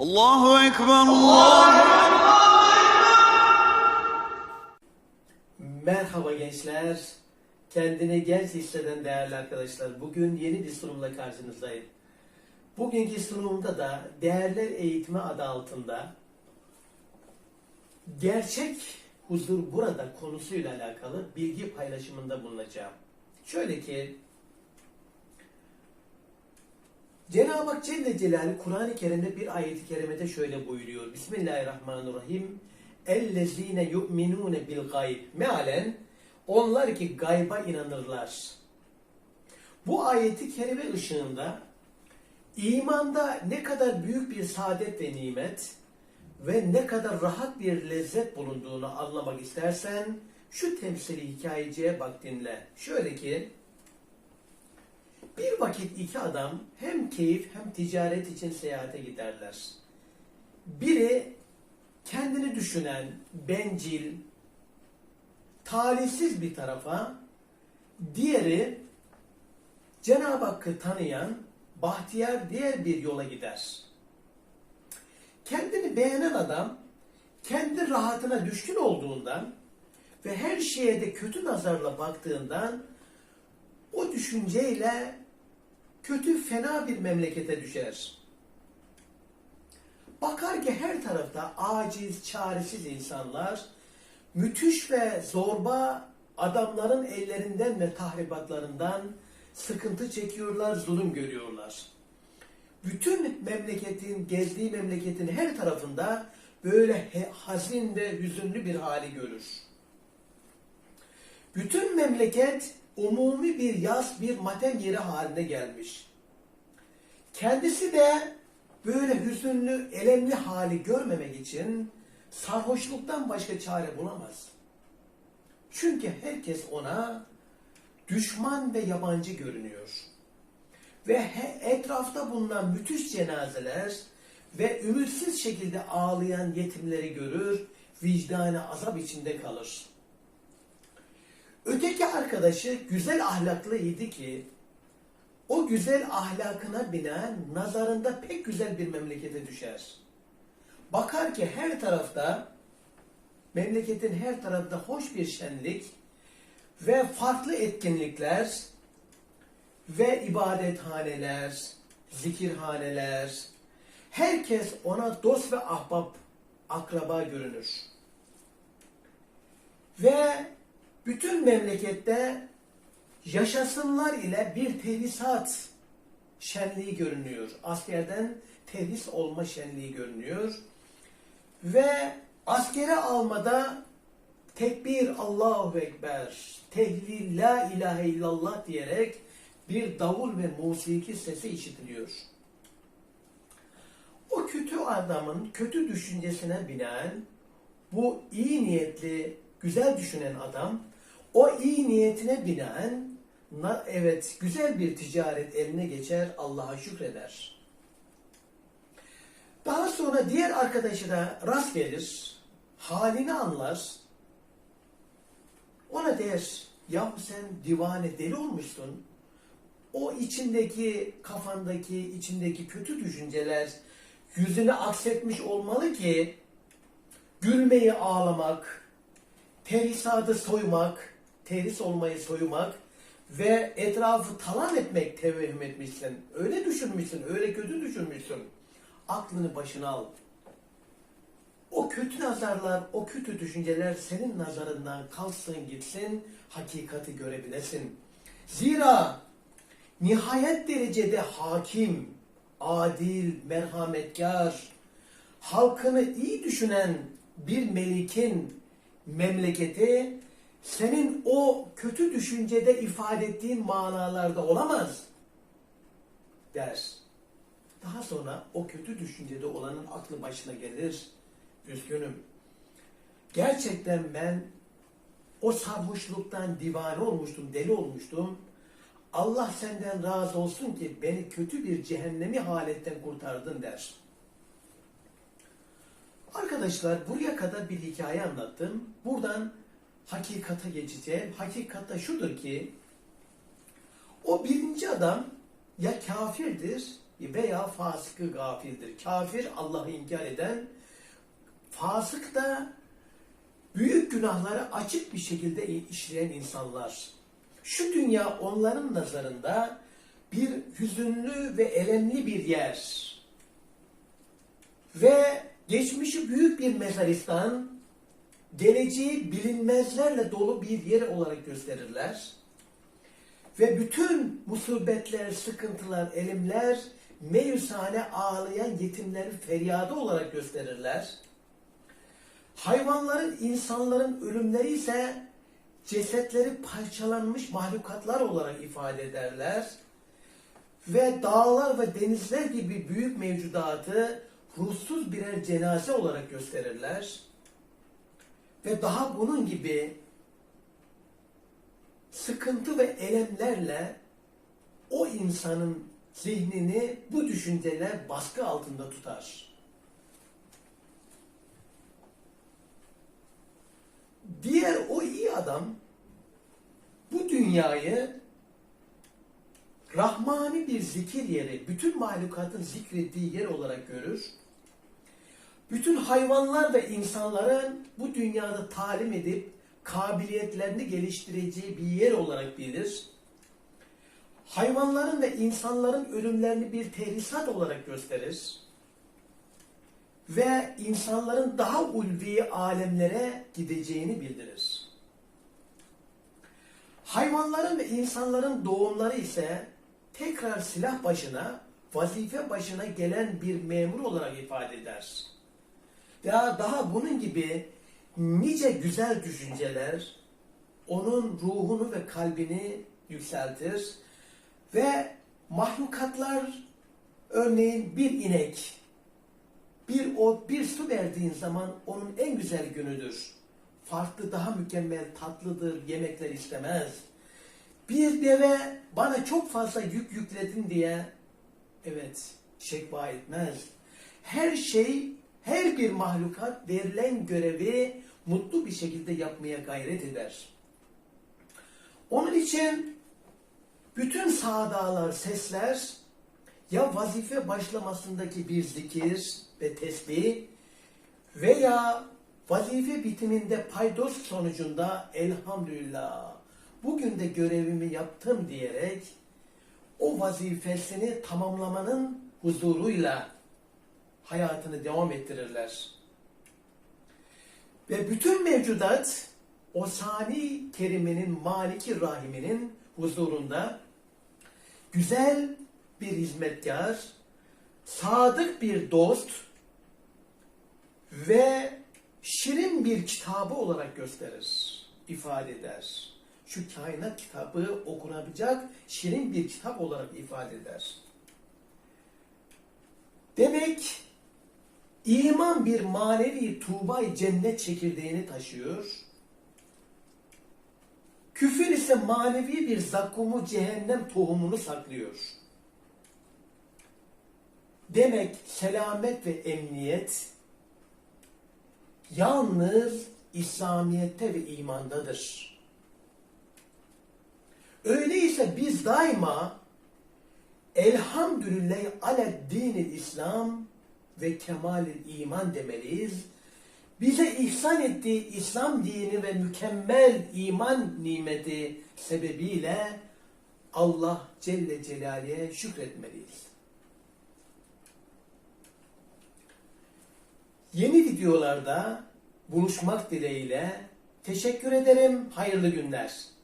Allahu Ekber, Allahu Merhaba gençler. Kendini genç hisseden değerli arkadaşlar. Bugün yeni bir sunumla karşınızdayım. Bugünkü sunumda da değerler eğitimi adı altında gerçek huzur burada konusuyla alakalı bilgi paylaşımında bulunacağım. Şöyle ki Cenab-ı Hak Celle Celaluhu Kur'an-ı Kerim'de bir ayeti kerimede şöyle buyuruyor. Bismillahirrahmanirrahim. Ellezine yu'minune bil gayb. Mealen onlar ki gayba inanırlar. Bu ayeti kerime ışığında imanda ne kadar büyük bir saadet ve nimet ve ne kadar rahat bir lezzet bulunduğunu anlamak istersen şu temsili hikayeciye bak dinle. Şöyle ki bir vakit iki adam hem keyif hem ticaret için seyahate giderler. Biri kendini düşünen, bencil, talihsiz bir tarafa, diğeri Cenab-ı Hakk'ı tanıyan, bahtiyar diğer bir yola gider. Kendini beğenen adam, kendi rahatına düşkün olduğundan ve her şeye de kötü nazarla baktığından o düşünceyle kötü fena bir memlekete düşer. Bakar ki her tarafta aciz, çaresiz insanlar, müthiş ve zorba adamların ellerinden ve tahribatlarından sıkıntı çekiyorlar, zulüm görüyorlar. Bütün memleketin, gezdiği memleketin her tarafında böyle hazin ve hüzünlü bir hali görür. Bütün memleket umumi bir yaz, bir matem yeri haline gelmiş. Kendisi de böyle hüzünlü, elemli hali görmemek için sarhoşluktan başka çare bulamaz. Çünkü herkes ona düşman ve yabancı görünüyor. Ve etrafta bulunan müthiş cenazeler ve ümitsiz şekilde ağlayan yetimleri görür, vicdanı azap içinde kalır. Öteki arkadaşı güzel ahlaklıydı ki o güzel ahlakına binaen nazarında pek güzel bir memlekete düşer. Bakar ki her tarafta memleketin her tarafta hoş bir şenlik ve farklı etkinlikler ve ibadethaneler, zikirhaneler, herkes ona dost ve ahbap, akraba görünür. Ve bütün memlekette yaşasınlar ile bir tehrisat şenliği görünüyor. Askerden tehris olma şenliği görünüyor. Ve askere almada tekbir Allahu Ekber, tehlil la ilahe illallah diyerek bir davul ve musiki sesi işitiliyor. O kötü adamın kötü düşüncesine binaen bu iyi niyetli, güzel düşünen adam o iyi niyetine binaen na- evet güzel bir ticaret eline geçer, Allah'a şükreder. Daha sonra diğer arkadaşı da rast gelir, halini anlar. Ona der, ya sen divane deli olmuşsun. O içindeki, kafandaki, içindeki kötü düşünceler yüzüne aksetmiş olmalı ki gülmeyi ağlamak, tehrisadı soymak, tehris olmayı soymak ve etrafı talan etmek tevehüm etmişsin. Öyle düşünmüşsün, öyle kötü düşünmüşsün. Aklını başına al. O kötü nazarlar, o kötü düşünceler senin nazarından kalsın gitsin, hakikati görebilesin. Zira nihayet derecede hakim, adil, merhametkar, halkını iyi düşünen bir melikin memleketi senin o kötü düşüncede ifade ettiğin manalarda olamaz der. Daha sonra o kötü düşüncede olanın aklı başına gelir. Üzgünüm. Gerçekten ben o sarhoşluktan divane olmuştum, deli olmuştum. Allah senden razı olsun ki beni kötü bir cehennemi haletten kurtardın der. Arkadaşlar buraya kadar bir hikaye anlattım. Buradan hakikate geçeceğim. Hakikat da şudur ki o birinci adam ya kafirdir veya fasıkı gafildir. Kafir Allah'ı inkar eden, fasık da büyük günahları açık bir şekilde işleyen insanlar. Şu dünya onların nazarında bir hüzünlü ve elemli bir yer. Ve geçmişi büyük bir mezaristan, geleceği bilinmezlerle dolu bir yer olarak gösterirler. Ve bütün musibetler, sıkıntılar, elimler meyusane ağlayan yetimlerin feryadı olarak gösterirler. Hayvanların, insanların ölümleri ise cesetleri parçalanmış mahlukatlar olarak ifade ederler. Ve dağlar ve denizler gibi büyük mevcudatı ruhsuz birer cenaze olarak gösterirler. Ve daha bunun gibi sıkıntı ve elemlerle o insanın zihnini bu düşünceler baskı altında tutar. Diğer o iyi adam bu dünyayı Rahmani bir zikir yeri, bütün mahlukatın zikrettiği yer olarak görür. Bütün hayvanlar ve insanların bu dünyada talim edip kabiliyetlerini geliştireceği bir yer olarak bilir. Hayvanların ve insanların ölümlerini bir tehrisat olarak gösterir. Ve insanların daha ulvi alemlere gideceğini bildirir. Hayvanların ve insanların doğumları ise tekrar silah başına, vazife başına gelen bir memur olarak ifade eder. Ya daha bunun gibi nice güzel düşünceler onun ruhunu ve kalbini yükseltir ve mahlukatlar örneğin bir inek bir o bir su verdiğin zaman onun en güzel günüdür. Farklı daha mükemmel tatlıdır yemekler istemez. Bir deve bana çok fazla yük yükledin diye evet şekva etmez. Her şey her bir mahlukat verilen görevi mutlu bir şekilde yapmaya gayret eder. Onun için bütün sağdalar, sesler ya vazife başlamasındaki bir zikir ve tesbih veya vazife bitiminde paydos sonucunda elhamdülillah bugün de görevimi yaptım diyerek o vazifesini tamamlamanın huzuruyla hayatını devam ettirirler. Ve bütün mevcudat o sani kerimenin maliki rahiminin huzurunda güzel bir hizmetkar, sadık bir dost ve şirin bir kitabı olarak gösterir, ifade eder. Şu kainat kitabı okunabilecek şirin bir kitap olarak ifade eder. Demek iman bir manevi tuğbay cennet çekirdeğini taşıyor. Küfür ise manevi bir zakkumu cehennem tohumunu saklıyor. Demek selamet ve emniyet yalnız İslamiyet'te ve imandadır. Öyleyse biz daima elhamdülillah ale dinil İslam ve kemalil iman demeliyiz. Bize ihsan ettiği İslam dini ve mükemmel iman nimeti sebebiyle Allah Celle Celaluhu'ya şükretmeliyiz. Yeni videolarda buluşmak dileğiyle teşekkür ederim. Hayırlı günler.